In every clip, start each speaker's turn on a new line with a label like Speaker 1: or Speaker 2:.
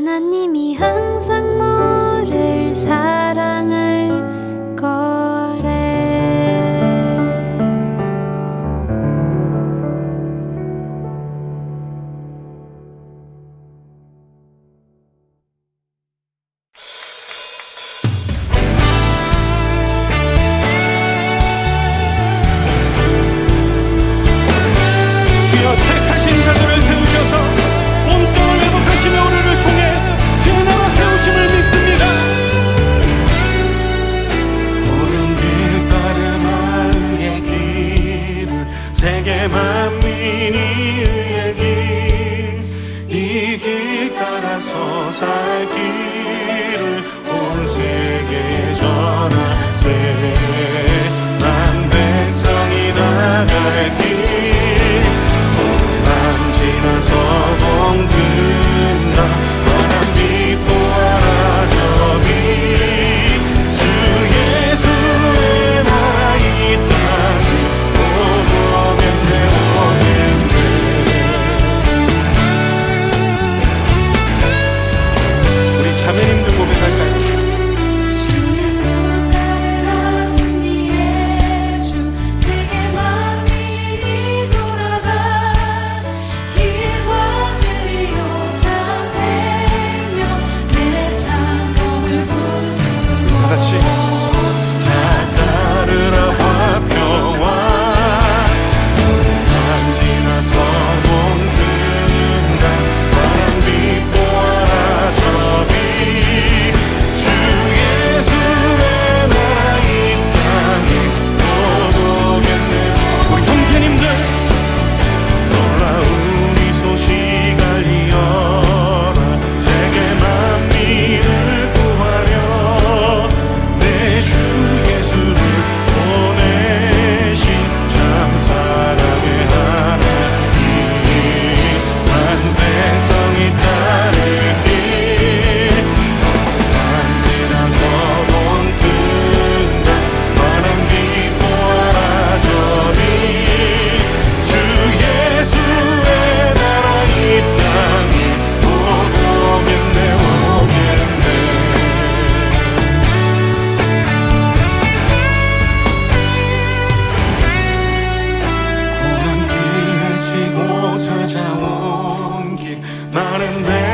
Speaker 1: 하나님이 항상 너
Speaker 2: 찾아온 길 많은 백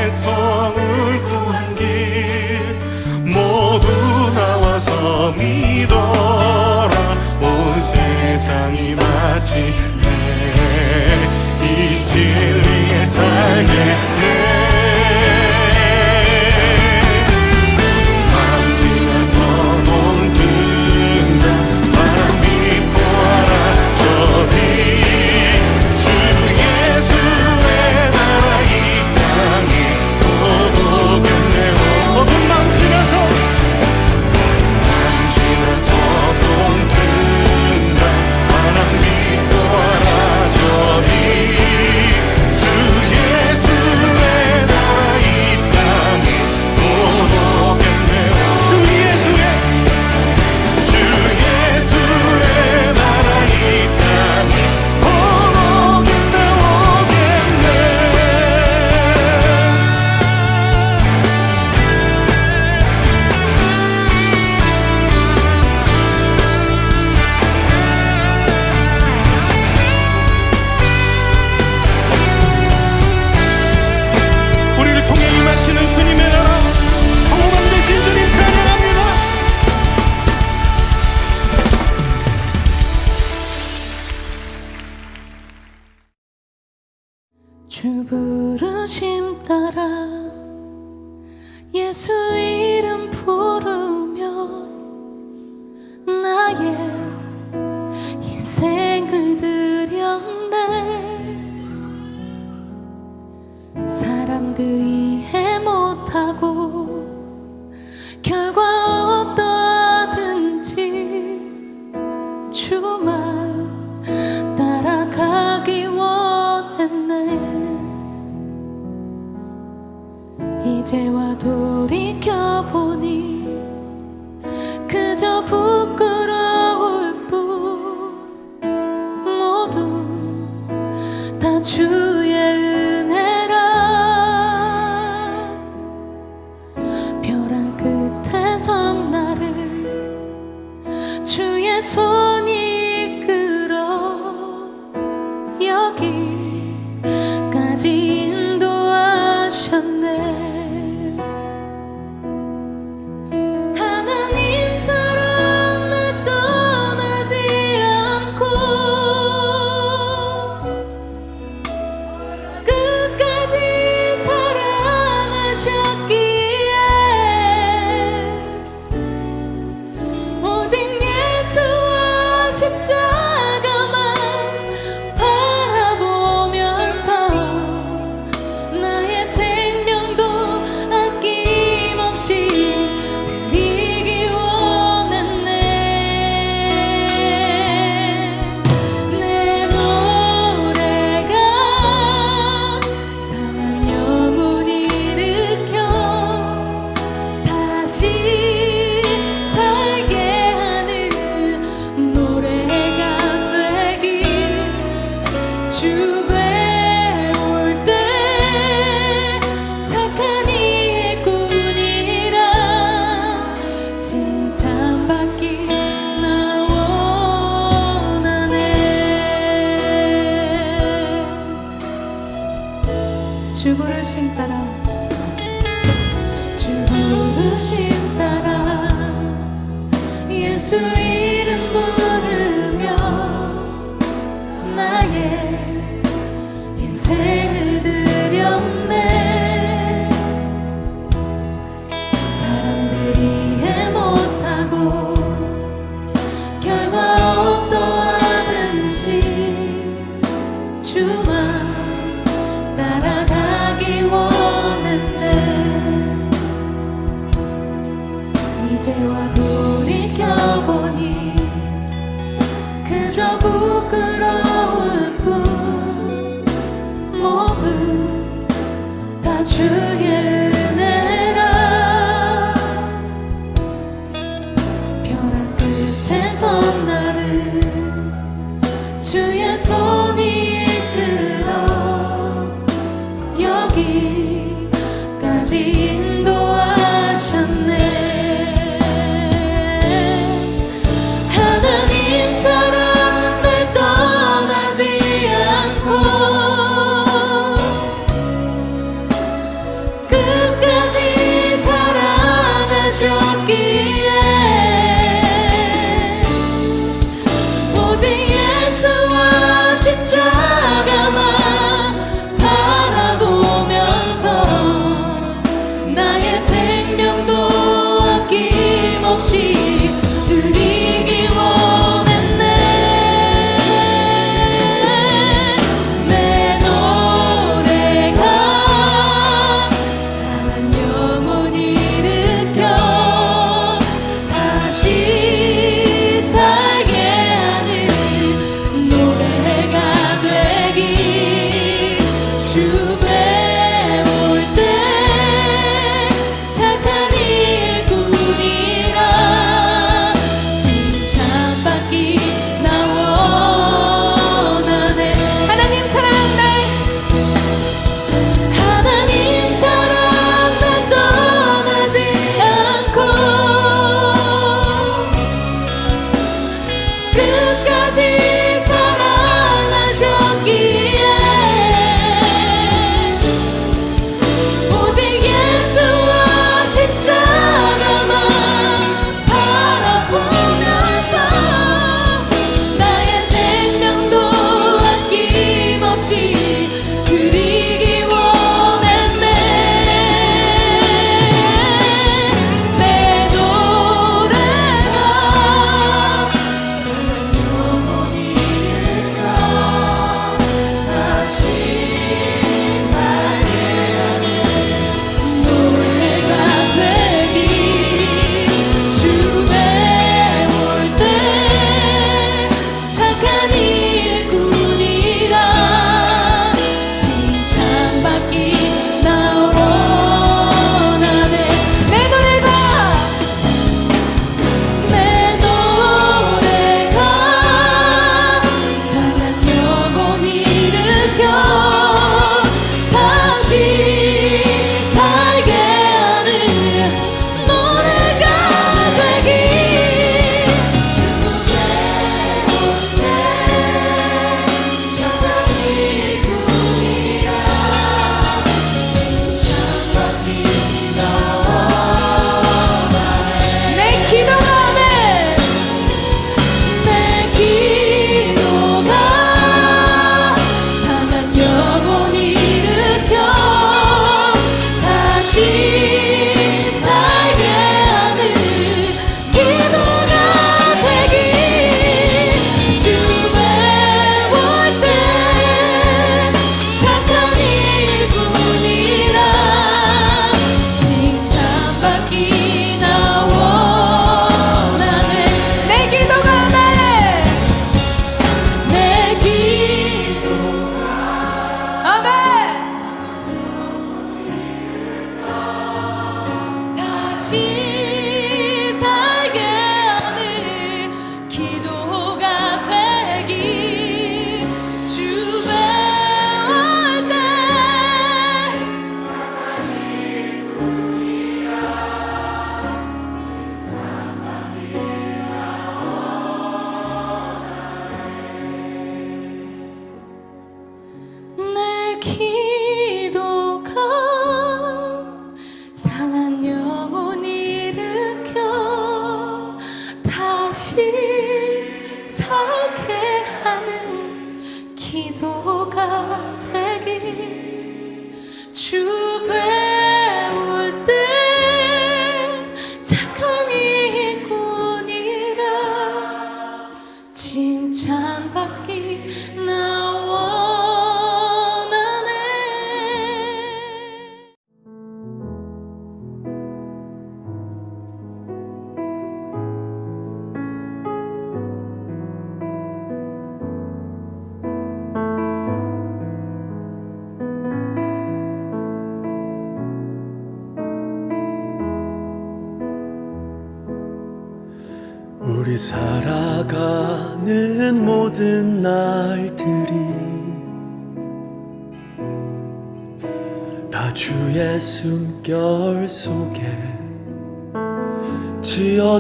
Speaker 2: 주 aqui.
Speaker 3: 되길 주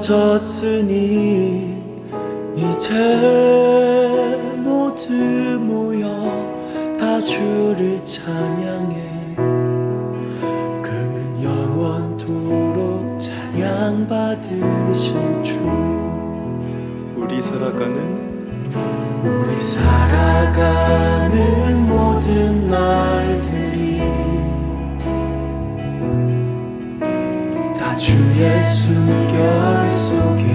Speaker 4: 지어졌으니 이제 모두 모여 다 주를 찬양해. 그는 영원토록 찬양받으신 주. 우리 살아가는 우리 살아가는 모든 날들 숨결 속에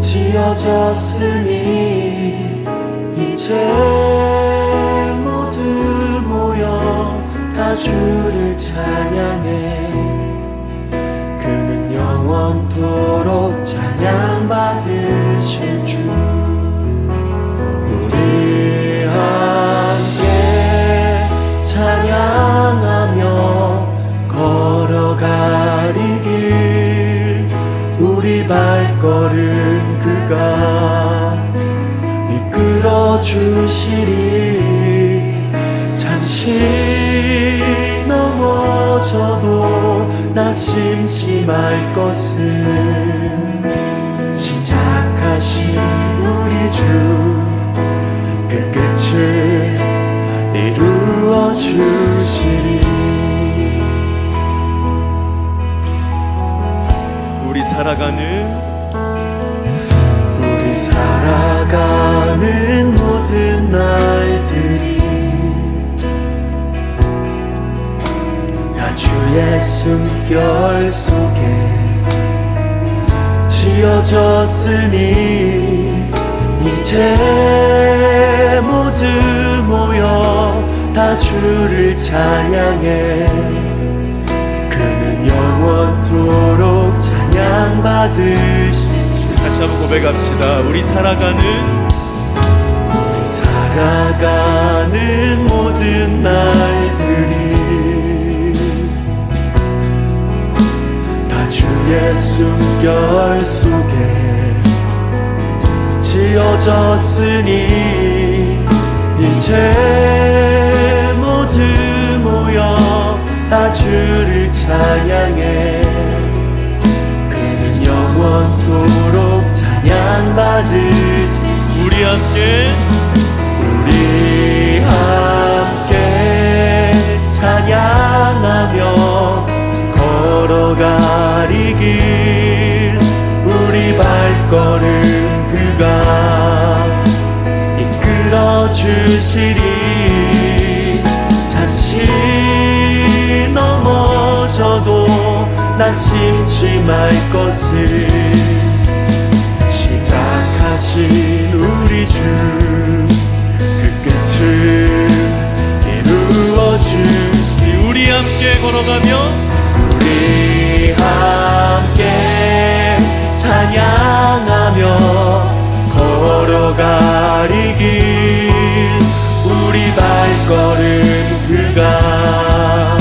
Speaker 4: 지어졌으니 이제 모두 모여 다 주를 찬양해. 그는 영원토록 찬양받으실 주시리. 잠시 넘어져도 낙심치 말 것은 시작하신 우리 주 그 끝을 이루어 주시리. 우리 살아가는 우리 살아가는 날들이 다 주의 숨결 속에 지어졌으니 이제 모두 모여 다 주를 찬양해. 그는 영원토록 찬양받으신 주 다시 한번 고백합시다. 우리 살아가는 살아가는 모든 날들이 다 주의 숨결 속에 지어졌으니 이제 모두 모여 다 주를 찬양해. 그는 영원토록 찬양받으시 우리 함께 찬양하며 걸어가리 길. 우리 발걸음 그가 이끌어 주시리. 잠시 넘어져도 낙심치 말 것을 시작하신 걸어가며 우리 함께 찬양하며 걸어가리 길 우리 발걸음 그가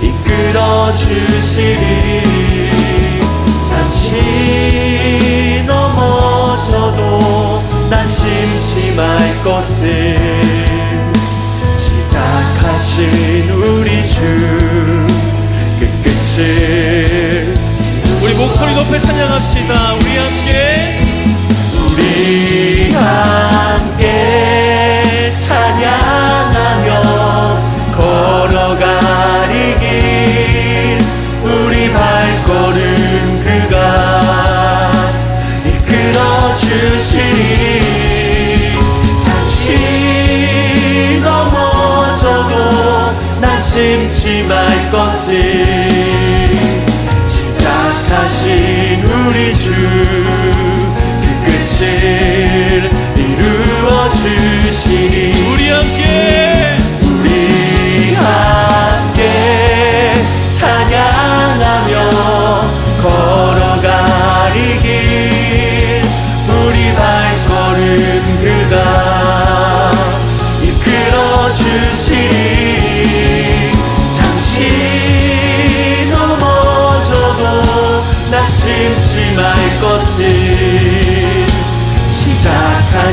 Speaker 4: 이끌어 주시리. 잠시 넘어져도 난심치 말 것을 시작하신 우리 주그 끝을 우리 목소리 높여 찬양합시다. 우리 함께. 우리 함께 심치 말 것을. 시작하신 우리 주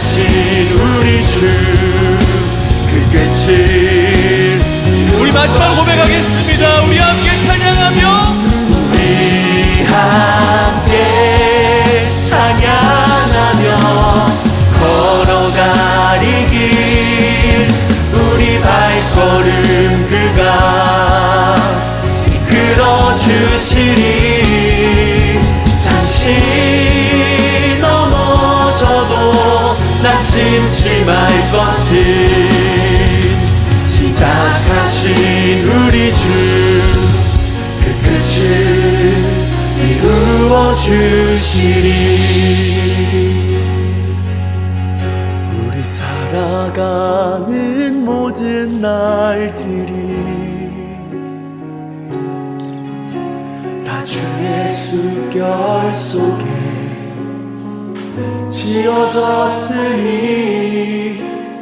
Speaker 4: 하신 우리 주그 끝을
Speaker 2: 우리 마지막 고백하겠습니다. 우리 함께 찬양하며
Speaker 4: 우리 함께 찬양하며 걸어가리 길 우리 발걸음 그가 이끌어 주시리 말 것을 시작하신 우리 주 그 끝을 이루어 주시리. 우리 살아가는 모든 날들이 다 주의 숨결 속에 지어졌으니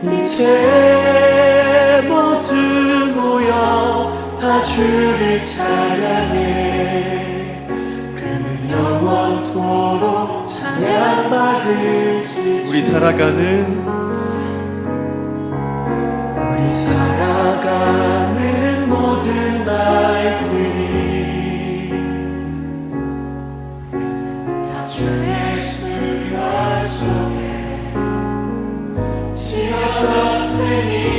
Speaker 4: 이제 모두 모여 다 주를 찬양해. 그는 영원토록 찬양받으실
Speaker 2: 우리 살아가는
Speaker 4: 우리 살아가는 모든 날들 지